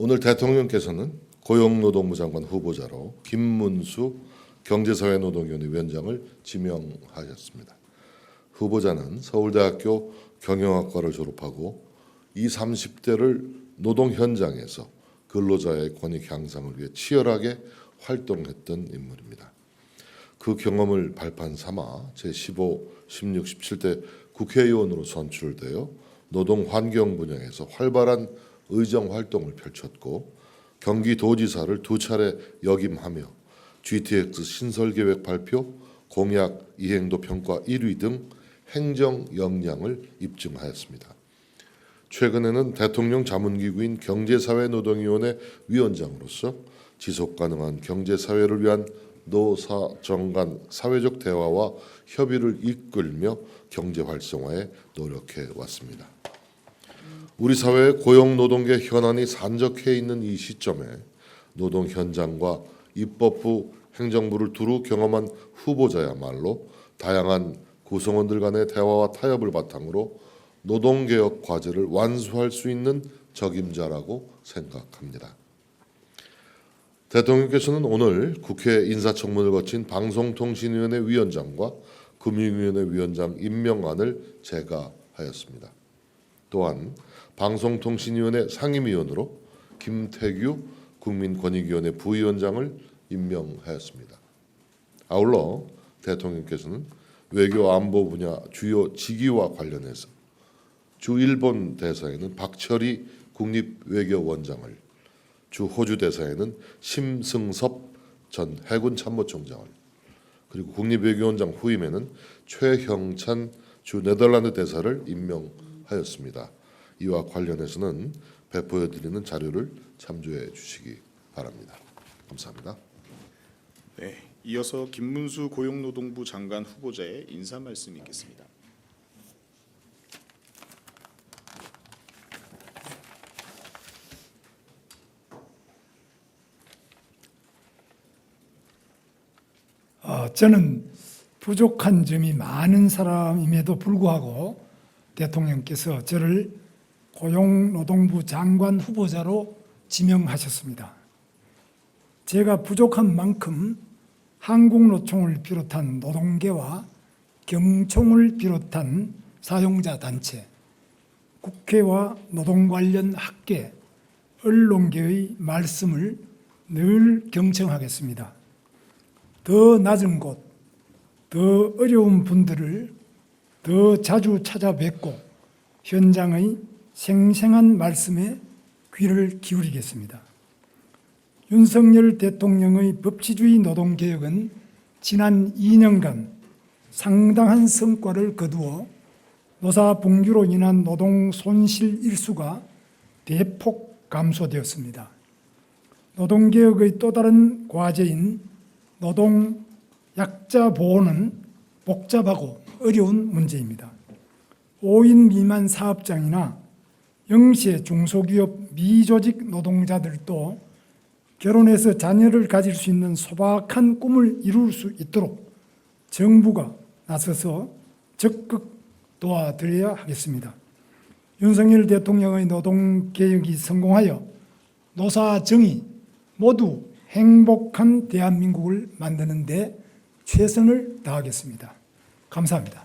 오늘 대통령께서는 고용노동부 장관 후보자로 김문수 경제사회노동위원회 위원장을 지명하셨습니다. 후보자는 서울대학교 경영학과를 졸업하고 20, 30대를 노동 현장에서 근로자의 권익 향상을 위해 치열하게 활동했던 인물입니다. 그 경험을 발판 삼아 제15, 16, 17대 국회의원으로 선출되어 노동 환경 분야에서 활발한 의정 활동을 펼쳤고 경기도지사를 두 차례 역임하며 GTX 신설 계획 발표, 공약 이행도 평가 1위 등 행정 역량을 입증하였습니다. 최근에는 대통령 자문기구인 경제사회노동위원회 위원장으로서 지속 가능한 경제사회를 위한 노사 정 간 사회적 대화와 협의를 이끌며 경제 활성화에 노력해 왔습니다. 우리 사회의 고용 노동계 현안이 산적해 있는 이 시점에 노동 현장과 입법부 행정부를 두루 경험한 후보자야말로 다양한 구성원들 간의 대화와 타협을 바탕으로 노동 개혁 과제를 완수할 수 있는 적임자라고 생각합니다. 대통령께서는 오늘 국회 인사청문을 거친 방송통신위원회 위원장과 금융위원회 위원장 임명안을 제가하였습니다. 또한 방송통신위원회 상임위원으로 김태규 국민권익위원회 부위원장을 임명하였습니다. 아울러 대통령께서는 외교 안보 분야 주요 직위와 관련해서 주 일본 대사에는 박철희 국립외교원장을 주 호주 대사에는 심승섭 전 해군 참모총장을 그리고 국립외교원장 후임에는 최형찬 주 네덜란드 대사를 임명 하였습니다. 이와 관련해서는 배포해 드리는 자료를 참조해 주시기 바랍니다. 감사합니다. 네, 이어서 김문수 고용노동부 장관 후보자의 인사 말씀 있겠습니다. 어, 저는 부족한 점이 많은 사람임에도 불구하고 대통령께서 저를 고용노동부 장관 후보자로 지명하셨습니다. 제가 부족한 만큼 한국노총을 비롯한 노동계와 경총을 비롯한 사용자 단체, 국회와 노동 관련 학계, 언론계의 말씀을 늘 경청하겠습니다. 더 낮은 곳, 더 어려운 분들을 더 자주 찾아뵙고 현장의 생생한 말씀에 귀를 기울이겠습니다. 윤석열 대통령의 법치주의 노동개혁은 지난 2년간 상당한 성과를 거두어 노사봉주로 인한 노동 손실 일수가 대폭 감소되었습니다. 노동개혁의 또 다른 과제인 노동 약자 보호는 복잡하고 어려운 문제입니다. 5인 미만 사업장이나 영세 중소기업 미조직 노동자들도 결혼해서 자녀를 가질 수 있는 소박한 꿈을 이룰 수 있도록 정부가 나서서 적극 도와드려야 하겠습니다. 윤석열 대통령의 노동개혁이 성공하여 노사정의 모두 행복한 대한민국을 만드는 데 최선을 다하겠습니다. 감사합니다.